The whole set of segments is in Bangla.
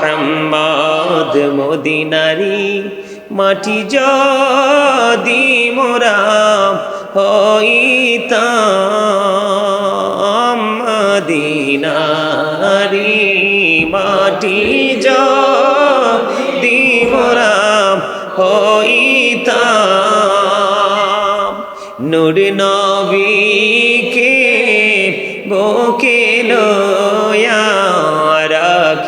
মোহাম্মদ মদিনারি, মাটি যদি মোরা হইতাম মদিনারি, মাটি যদি মোরা হইতাম। নূর নবীকে বুকে লয়া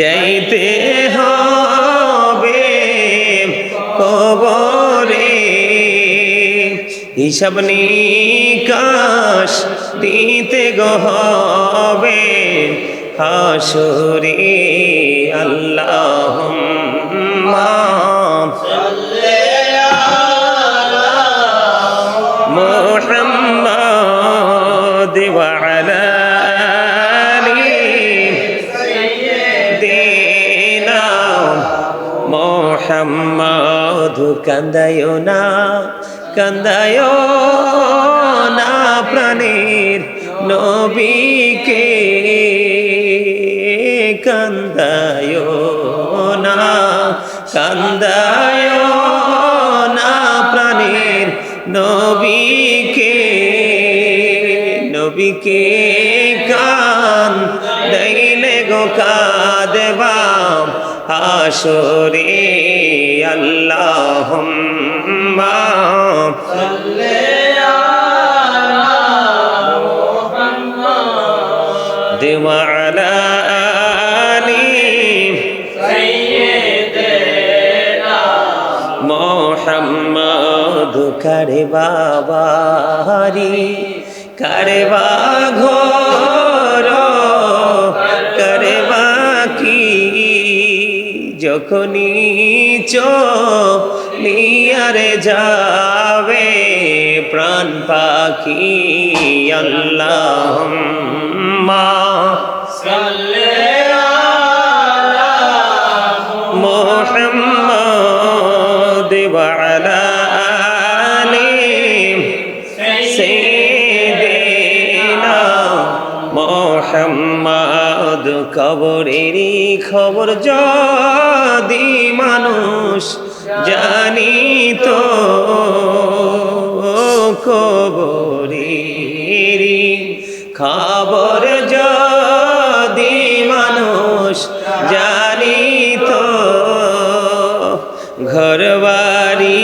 যাইতে হবে কবরে। হিসাব নিকাশ দিতে গহবে হাসুরে আল্লাহ মোহাম্মদ কান্দায় না কান্দায় না প্রাণীর নবীকে, কান্দায় না কান্দায় না প্রাণীর নবীকে নবীকে কান হাসরে আল্লাহুম্মা। দেওয়া আলা আলি। মোহাম্মদ কারে বাবারি কারে বা যখনই চলিয়ারে যাবে প্রাণ পাখি আল্লাহ মা محمد وعلى آل سيدنا মোহাম্মদ কবরেরই খবর যদি মানুষ জানি তো কবরেরই খবর যদি মানুষ জানি তো ঘর বাড়ি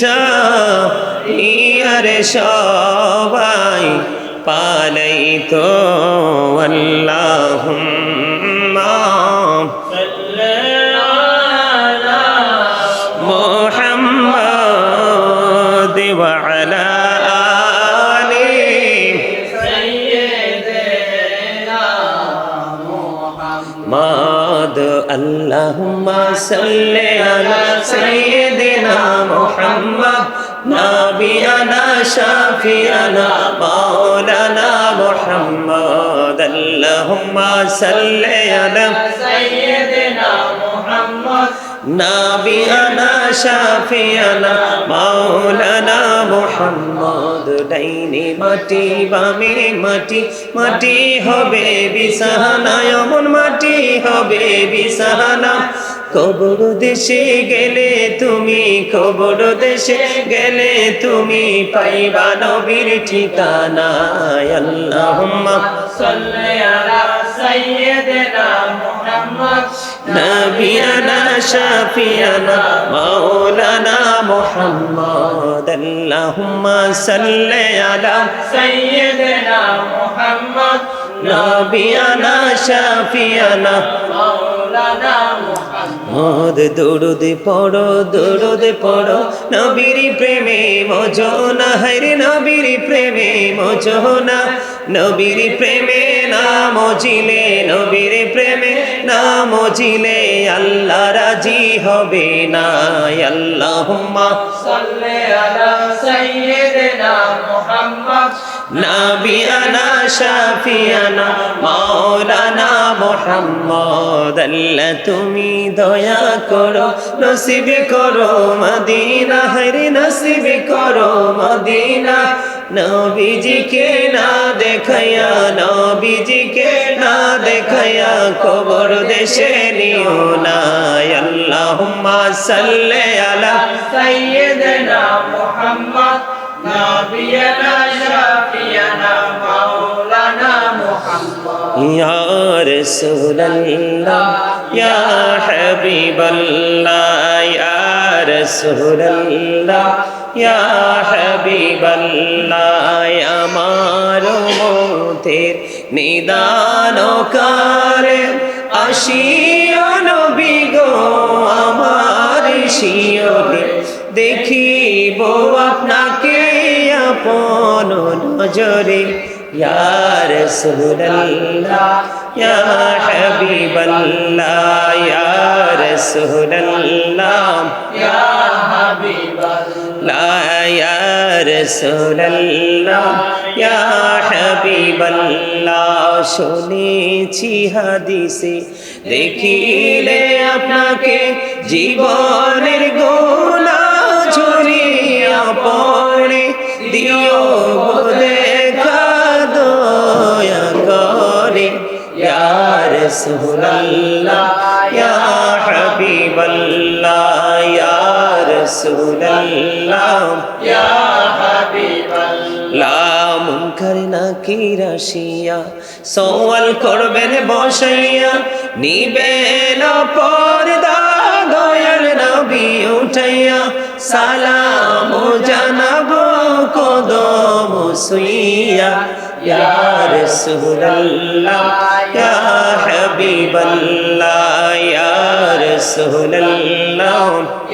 চারে সবাই পালাই তো আল্লাহ মোহাম্মদ وعلى آله ماد اللهم صل على سيدنا محمد نبينا شافينا مولانا محمد اللهم صل على سيدنا محمد নাবিয়ানা শাফিয়ানা মাওলানা মুহাম্মদ ডাইনে মাটি বামে মাটি মাটি হবে বিছানা এমন মাটি হবে বিছানা কবর দেশে গেলে তুমি, কবর দেশে গেলে তুমি পাইবা নবীর ঠিকানা আল্লাহুম্মা সাল্লি আলা নবিয়ানা শাফিয়ানা মাওলানা মুহাম্মদ। আল্লাহুম্মা সাল্লি আলা সাইয়্যিদিনা মুহাম্মদ, নবিয়ানা শাফিয়ানা মদ দৌড়দে পড়ো দৌড়দে পড়ো। নবিরি প্রেমে মজনা হরে নবিরি প্রেমে মজো না। নবিরি প্রেমে নাম জিলে নবীর প্রেমে নাম জিলে আল্লাহ রাজি হবে না আল্লাহ সাল্লে আলা সাইয়্যিদিনা মুহাম্মদ। নাবিয়ানা শাফিয়ানা মাওলানা মোহাম্মদ, আল্লাহ তুমি দয়া করো, নসিব করো মদিনা হরি নসিব করো মদিনা। নবীজি কে না দেখায়া নবীজি কে না দেখায়া কবর দেশে নিও না। আল্লাহুম্মা সাল্লি আলা সাইয়্যিদিনা মুহাম্মদ, নবিয়ানা শাফিয়ানা يا رسول الله يا حبيب الله يا رسول الله يا حبيب الله আমার মতের নিদান কারে আসিও নবী গো আমার শিয়রে দেখিব আপনাকে কোন নজরে? ইয়ার সুরল্লা ইয়া হাবিবাল্লা ইয়ার সুরল্লা ইয়া হাবিবাল্লা ইয়ার সুরল্লা ইয়া হাবিবাল্লা শুনেছি হাদিসে, দেখিলে আপনাকে জীবনের গোলা ছড়িয়ে আপন দিও, বলে দয়া করে ইয়ার সুল্লাহ ইয়া হাবিবাল্লাহ ইয়ার সুল্লাহ ইয়া হাবিবাল্লাহ। মুনকার নাকি রাশিয়া, সওয়াল করবেন বসাইয়া, নিবেন পর্দা দয়াল নবী উঠাইয়া। সালাম জানাব কদম সুইয়া ইয়া রাসূলুল্লাহ ইয়া হাবিবাল্লাহ ইয়া রাসূলুল্লাহ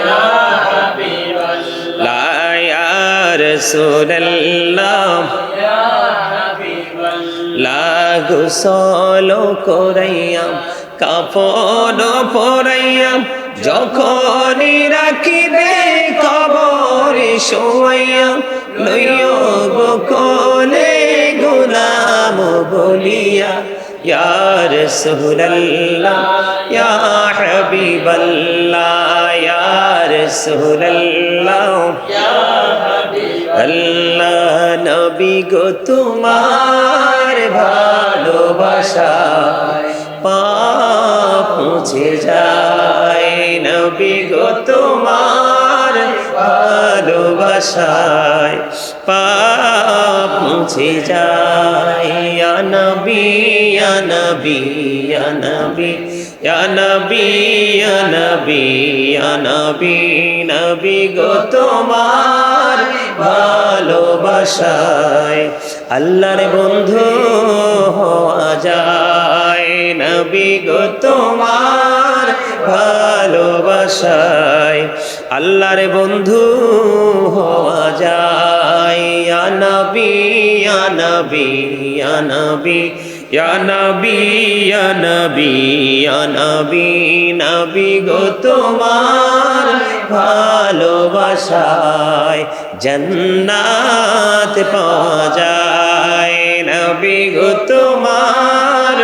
يا حبيب الله লা ইয়া রাসূলুল্লাহ يا حبيب الله লাগসল করাইয়াম কাপড় পরাইয়াম যখনই রাখিবে কবরে শোয়াইয়াম লইও গোকনে গুলাম বলিয়া ইয়ার সুহল্লা ইয়া হবিবল্লা ইয়ার সুহল্লা আল্লাহ নবী গো তোমার ভালোবাসা পা পৌঁছে যায়। নবী গো তোমার ভালোবাসায় পাপ মুছে যায়। নবী নবী নবী নবী নবী নবী গো তোমার ভালোবাসায়। আল্লাহর বন্ধু হওয়া যায়। নবী গো, তোমার ভালোবাসায় আল্লাহর বন্ধু হওয়া যায়। নবী নবী নবী নবী নবী নবী নবী গো, তোমার ভালোবাসায় জন্নাত পাওয়া যায়। নবী গো তোমার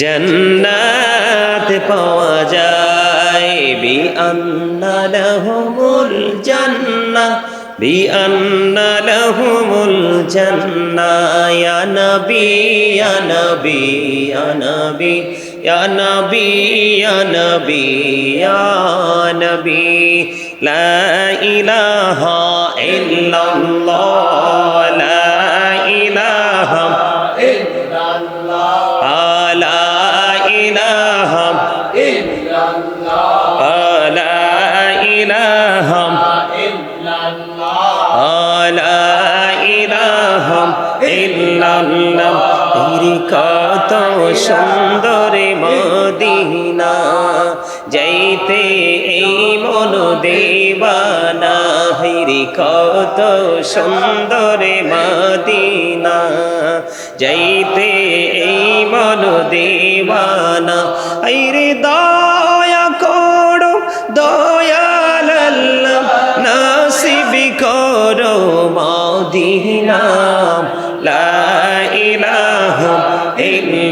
জন্নাত পাওয়া যায়। বি আন্না লাহুমুল জান্নাহ। يا نبي يا نبي يا نبي لا إله إلا الله لا إله إلا الله لا إله إلا الله لا إله إلا الله لا إله إلا الله তেরি কত সুন্দর মদিনা, যাইতে এই মন দেবানা হইরি কত সুন্দর মদিনা, যাইতে এই মন দেবানা। আইরে দয়া করো, দয়াল নাসিব করো মদিনা। লা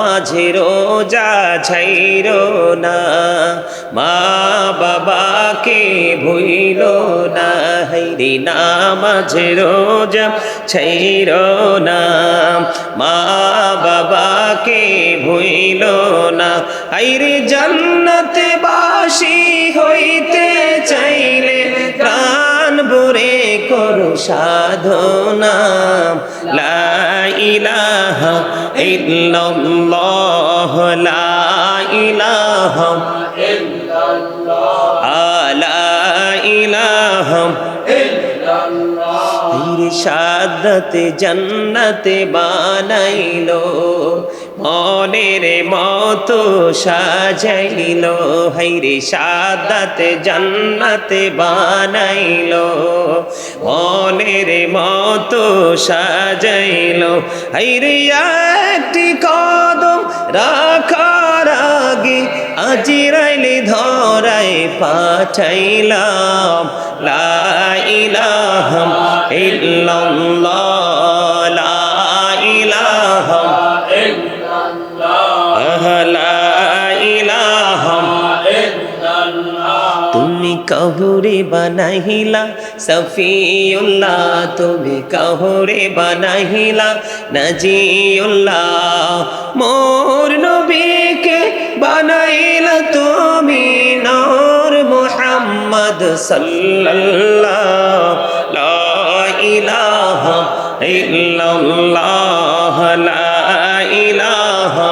নামাঝে রোজা ছাইর না, মা বাবাকে ভুইল না হাইরে নামাঝে রোজা ছাইর না, মা বাবাকে ভুইল না হাইরে জান্নাতে বাসি হইতে চাইলে প্রাণ ভরে করো সাধনা ইলাহা ইল্লাল্লাহ লা ইলাহা আলা ইলাহা ইরশাদতে জান্নাতে বানাইলো। মনের মতো সাজাইলো হাইরে সাদাতে জন্নতে বানাইলো। মনের মতো সাজাইলো হাইরে একটি কদম রাখার আগে আজিরাইলে ধরায় পাঠাইলাম। লা ইলাহা ইল্লাল্লাহ। কহুরে বানাহিলা সফিউল্লাহ, তুমি কহুরে বানাহিলা নজিউল্লাহ, মোর নবীকে বানাইলা তুমি নূর মুহাম্মদ সাল্লাল্লাহ, লা ইলাহা ইল্লাল্লাহ, লা ইলাহা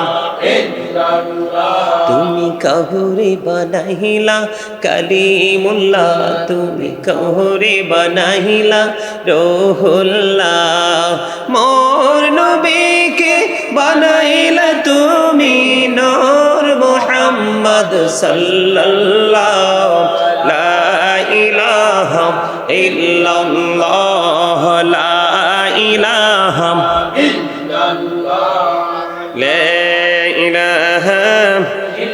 তুমি কহুরে বানাহিলা কালিমুল্লাহ তুমি কহুরে বানাহিলা রোহুল্লাহ মোর নবীকে বানাইলা তুমি নূর মুহাম্মদ সাল্লাল্লাহ লা ইলাহা ইল্লাল্লাহ, লা ইলাহা